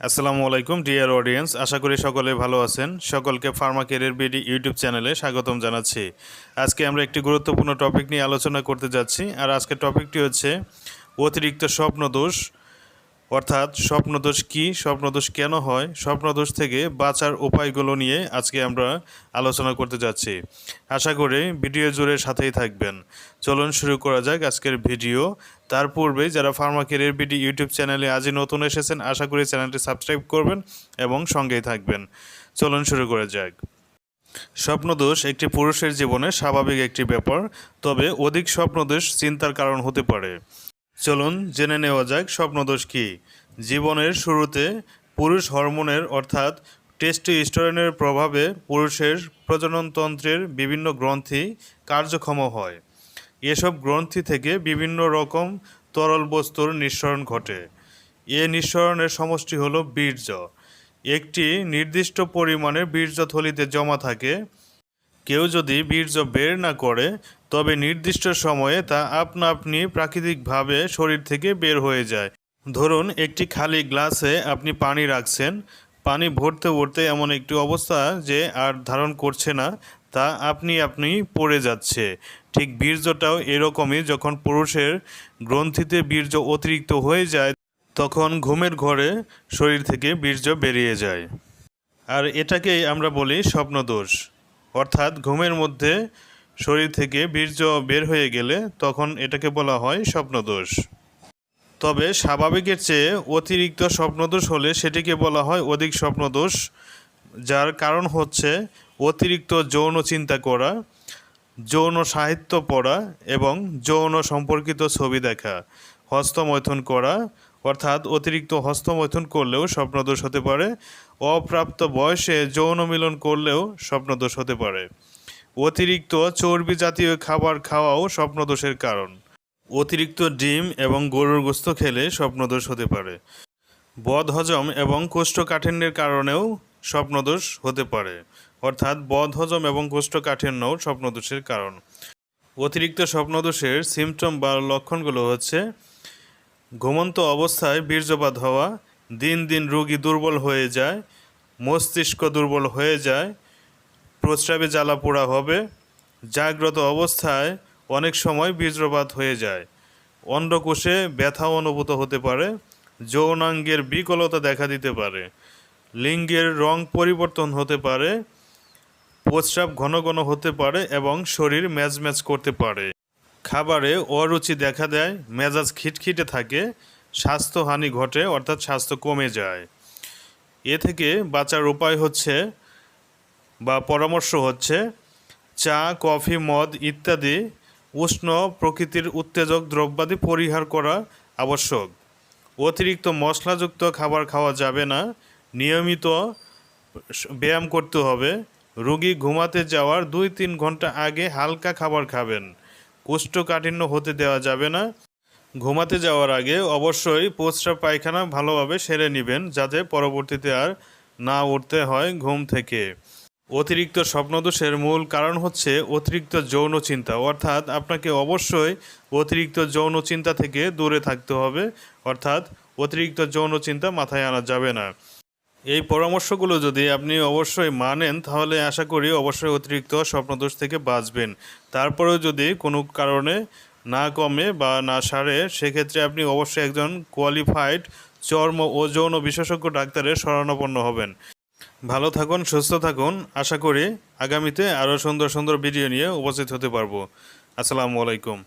আসসালামু আলাইকুম, dear audience. আশা করি সকলে ভালো আছেন। সকলকে ফার্মা কেরিয়ার বিডি ইউটিউব চ্যানেলে স্বাগতম জানাচ্ছি। আজকে আমরা একটি গুরুত্বপূর্ণ টপিক নিয়ে আলোচনা করতে যাচ্ছি। আর আজকের টপিকটি হচ্ছে অতিরিক্ত স্বপ্নদোষ অর্থাৎ স্বপ্নদোষ কি, স্বপ্নদোষ কেন হয়, স্বপ্নদোষ থেকে বাঁচার উপায়গুলো নিয়ে আজকে আমরা আলোচনা করতে যাচ্ছি। আশা করি ভিডিও জুড়ে সাথেই থাকবেন। চলুন শুরু করা যাক আজকের ভিডিও। তার পূর্বে যারা ফার্মা কেরিয়ার বিডি ইউটিউব চ্যানেলে আজই নতুন এসেছেন, আশা করি চ্যানেলটি সাবস্ক্রাইব করবেন এবং সঙ্গেই থাকবেন। চলুন শুরু করা যাক। স্বপ্নদোষ একটি পুরুষের জীবনে স্বাভাবিক একটি ব্যাপার, তবে অধিক স্বপ্নদোষ চিন্তার কারণ হতে পারে। চলুন জেনে নেওয়া যাক স্বপ্নদোষ কী। জীবনের শুরুতে পুরুষ হরমোনের অর্থাৎ টেস্টোস্টেরনের প্রভাবে পুরুষের প্রজননতন্ত্রের বিভিন্ন গ্রন্থি কার্যক্ষম হয়। এসব গ্রন্থি থেকে বিভিন্ন রকম তরল বস্তুর নিঃসরণ ঘটে। এ নিঃসরণের সমষ্টি হলো বীর্য। একটি নির্দিষ্ট পরিমাণে বীর্যথলিতে জমা থাকে কেউ যদি বীর্য বের না করে, তবে নির্দিষ্ট সময়ে তা আপনা আপনি প্রাকৃতিকভাবে শরীর থেকে বের হয়ে যায়। ধরুন, একটি খালি গ্লাসে আপনি পানি রাখছেন। পানি ভরতে ভরতে এমন একটি অবস্থা যে আর ধারণ করছে না, তা আপনি আপনি পড়ে যাচ্ছে। ঠিক বীর্যটাও এরকমই, যখন পুরুষের গ্রন্থিতে বীর্য অতিরিক্ত হয়ে যায়, তখন ঘুমের ঘরে শরীর থেকে বীর্য বেরিয়ে যায়। আর এটাকেই আমরা বলি স্বপ্নদোষ। অর্থাৎ ঘুমের মধ্যে শরীর থেকে বীর্য বের হয়ে গেলে তখন এটাকে বলা হয় স্বপ্নদোষ। তবে স্বাভাবিকের চেয়ে অতিরিক্ত স্বপ্নদোষ হলে সেটিকে বলা হয় অধিক স্বপ্নদোষ, যার কারণ হচ্ছে অতিরিক্ত যৌন চিন্তা করা, যৌন সাহিত্য পড়া এবং যৌন সম্পর্কিত ছবি দেখা, হস্তমৈথুন করা অর্থাৎ অতিরিক্ত হস্তমৈথুন করলেও স্বপ্নদোষ হতে পারে। অপ্রাপ্ত বয়সে যৌন মিলন করলেও স্বপ্নদোষ হতে পারে। অতিরিক্ত চর্বি জাতীয় খাবার খাওয়াও স্বপ্নদোষের কারণ। অতিরিক্ত ডিম এবং গরুর গোস্ত খেলে স্বপ্নদোষ হতে পারে। বদহজম এবং কোষ্ঠকাঠিন্যের কারণেও স্বপ্নদোষ হতে পারে। অর্থাৎ বদহজম এবং কোষ্ঠকাঠিন্যও স্বপ্নদোষের কারণ। অতিরিক্ত স্বপ্নদোষের সিমটম বা লক্ষণগুলো হচ্ছে ঘুমন্ত অবস্থায় বীর্যপাত হওয়া, দিন দিন রোগী দুর্বল হয়ে যায়, মস্তিষ্ক দুর্বল হয়ে যায়, প্রস্রাবে জ্বালা পোড়া হবে, জাগ্রত অবস্থায় অনেক সময় বীর্যপাত হয়ে যায়। অন্ডকোষে ব্যথা অনুভূত হতে পারে, যৌনাঙ্গের বিকলতা দেখা দিতে পারে, লিঙ্গের রং পরিবর্তন হতে পারে, প্রস্রাব ঘন ঘন হতে পারে এবং শরীর ম্যাজ ম্যাজম্যাজ করতে পারে। খাবারে অরুচি দেখা দেয়, মেজাজ খিটখিটে থাকে, স্বাস্থ্যহানি ঘটে, অর্থাৎ স্বাস্থ্য কমে যায়। এ থেকে বাঁচার উপায় হচ্ছে বা পরামর্শ হচ্ছে, চা, কফি, মদ ইত্যাদি উষ্ণ প্রকৃতির উত্তেজক দ্রব্যাদি পরিহার করা আবশ্যক। অতিরিক্ত মশলাযুক্ত খাবার খাওয়া যাবে না। নিয়মিত ব্যায়াম করতে হবে। রোগী ঘুমাতে যাওয়ার দুই তিন ঘণ্টা আগে হালকা খাবার খাবেন। কোষ্ঠকাঠিন্য হতে দেওয়া যাবে না। ঘুমাতে যাওয়ার আগে অবশ্যই প্রস্রাব পায়খানা ভালোভাবে সেরে নেবেন, যাতে পরবর্তীতে আর না উঠতে হয় ঘুম থেকে। অতিরিক্ত স্বপ্নদোষের মূল কারণ হচ্ছে অতিরিক্ত যৌন চিন্তা। অর্থাৎ আপনাকে অবশ্যই অতিরিক্ত যৌন চিন্তা থেকে দূরে থাকতে হবে। অর্থাৎ অতিরিক্ত যৌন চিন্তা মাথায় আনা যাবে না। এই পরামর্শগুলো যদি আপনি অবশ্যই মানেন, তাহলে আশা করি অবশ্যই অতিরিক্ত স্বপ্নদোষ থেকে বাঁচবেন। তারপরেও যদি কোনো কারণে না কমে বা না সারে, সেক্ষেত্রে আপনি অবশ্যই একজন কোয়ালিফাইড চর্ম ও যৌন বিশেষজ্ঞ ডাক্তারের শরণাপন্ন হবেন। ভালো থাকুন, সুস্থ থাকুন। আশা করি আগামীতে আরও সুন্দর সুন্দর ভিডিও নিয়ে উপস্থিত হতে পারব। আসসালামু আলাইকুম।